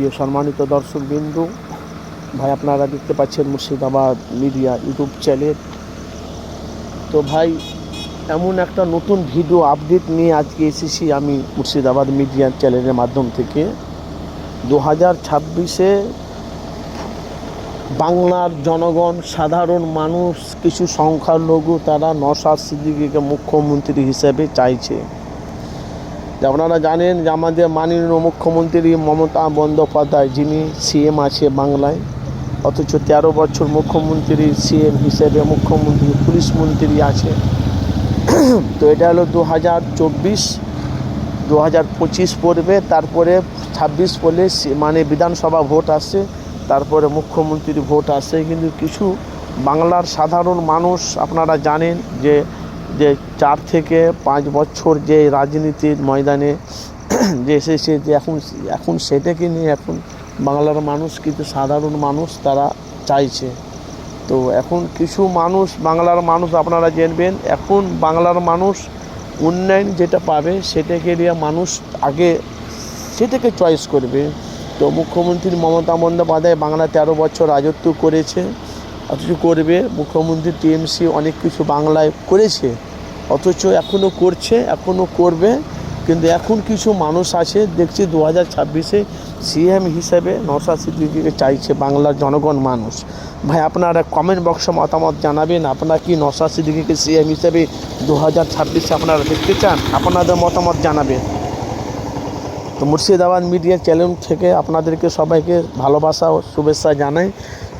প্রিয় সম্মানিত দর্শক বিন্দু ভাই আপনারা দেখতে পাচ্ছেন মুর্শিদাবাদ মিডিয়া ইউটিউব চ্যানেল। তো ভাই, এমন একটা নতুন ভিডিও আপডেট নিয়ে আজকে এসেছি আমি মুর্শিদাবাদ মিডিয়া চ্যানেলের মাধ্যম থেকে। দু হাজার ছাব্বিশে বাংলার জনগণ, সাধারণ মানুষ, কিছু সংখ্যালঘু তারা নসাদ সিদ্দিকিকে মুখ্যমন্ত্রী হিসেবে চাইছে। যে আপনারা জানেন যে আমাদের মাননীয় মুখ্যমন্ত্রী মমতা বন্দ্যোপাধ্যায়, যিনি সিএম আছে বাংলায়, অথচ তেরো বছর মুখ্যমন্ত্রী সিএম হিসেবে মুখ্যমন্ত্রী, পুলিশ মন্ত্রী আছে। তো এটা হলো দু হাজার চব্বিশ দু হাজার পঁচিশ পড়বে, তারপরে ছাব্বিশ পড়লে মানে বিধানসভা ভোট আসছে তারপরে মুখ্যমন্ত্রীর ভোট আসছে কিন্তু কিছু বাংলার সাধারণ মানুষ আপনারা জানেন যে যে চার থেকে পাঁচ বছর যে রাজনীতির ময়দানে যে এসেছে যে এখন এখন সেটাকে নিয়ে এখন বাংলার মানুষ কিন্তু সাধারণ মানুষ তারা চাইছে। তো এখন কিছু মানুষ, বাংলার মানুষ আপনারা জানবেন, এখন বাংলার মানুষ উন্নয়ন যেটা পাবে সেটাকে নিয়ে মানুষ আগে, সেটাকে চয়েস করবে। তো মুখ্যমন্ত্রী মমতা বন্দ্যোপাধ্যায় বাংলা তেরো বছর রাজত্ব করেছে, অথচ করবে। মুখ্যমন্ত্রী টিএমসি অনেক কিছু বাংলায় করেছে। অথচ এখনও করছে এখনও করবে। কিন্তু এখন কিছু মানুষ আছে, দেখছি দু হাজার ছাব্বিশে সিএম হিসেবে নওশাদ সিদ্দিকিকে চাইছে বাংলার জনগণ মানুষ। ভাই, আপনারা কমেন্ট বক্সে মতামত জানাবেন। আপনারা কি নওশাদ সিদ্দিকিকে সিএম হিসেবে দু হাজার ছাব্বিশে আপনারা দেখতে চান? আপনাদের মতামত জানাবেন। তো মুর্শিদাবাদ মিডিয়া চ্যানেল থেকে আপনাদেরকে সবাইকে ভালোবাসা ও শুভেচ্ছা জানাই।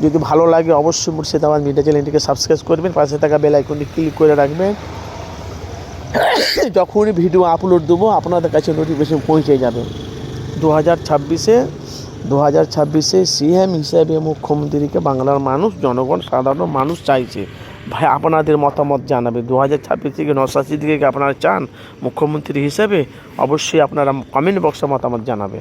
যদি ভালো লাগে, অবশ্যই মুর্শিদাবাদ মিডিয়া চ্যানেলটিকে সাবস্ক্রাইব করবেন। পাশে থাকা বেল আইকনটি ক্লিক করে রাখবেন। যখনই ভিডিও আপলোড দেবো, আপনাদের কাছে নোটিফিকেশন পৌঁছে যাবে। দু হাজার ছাব্বিশে দু হাজার ছাব্বিশে সিএম হিসাবে মুখ্যমন্ত্রীকে বাংলার মানুষ, জনগণ, সাধারণ মানুষ চাইছে। ভাই, আপনাদের মতামত জানাবে। দু হাজার ছাব্বিশ থেকে নশাশি থেকে আপনারা চান? মুখ্যমন্ত্রী হিসেবে অবশ্যই আপনারা কমেন্ট বক্সে মতামত জানাবে।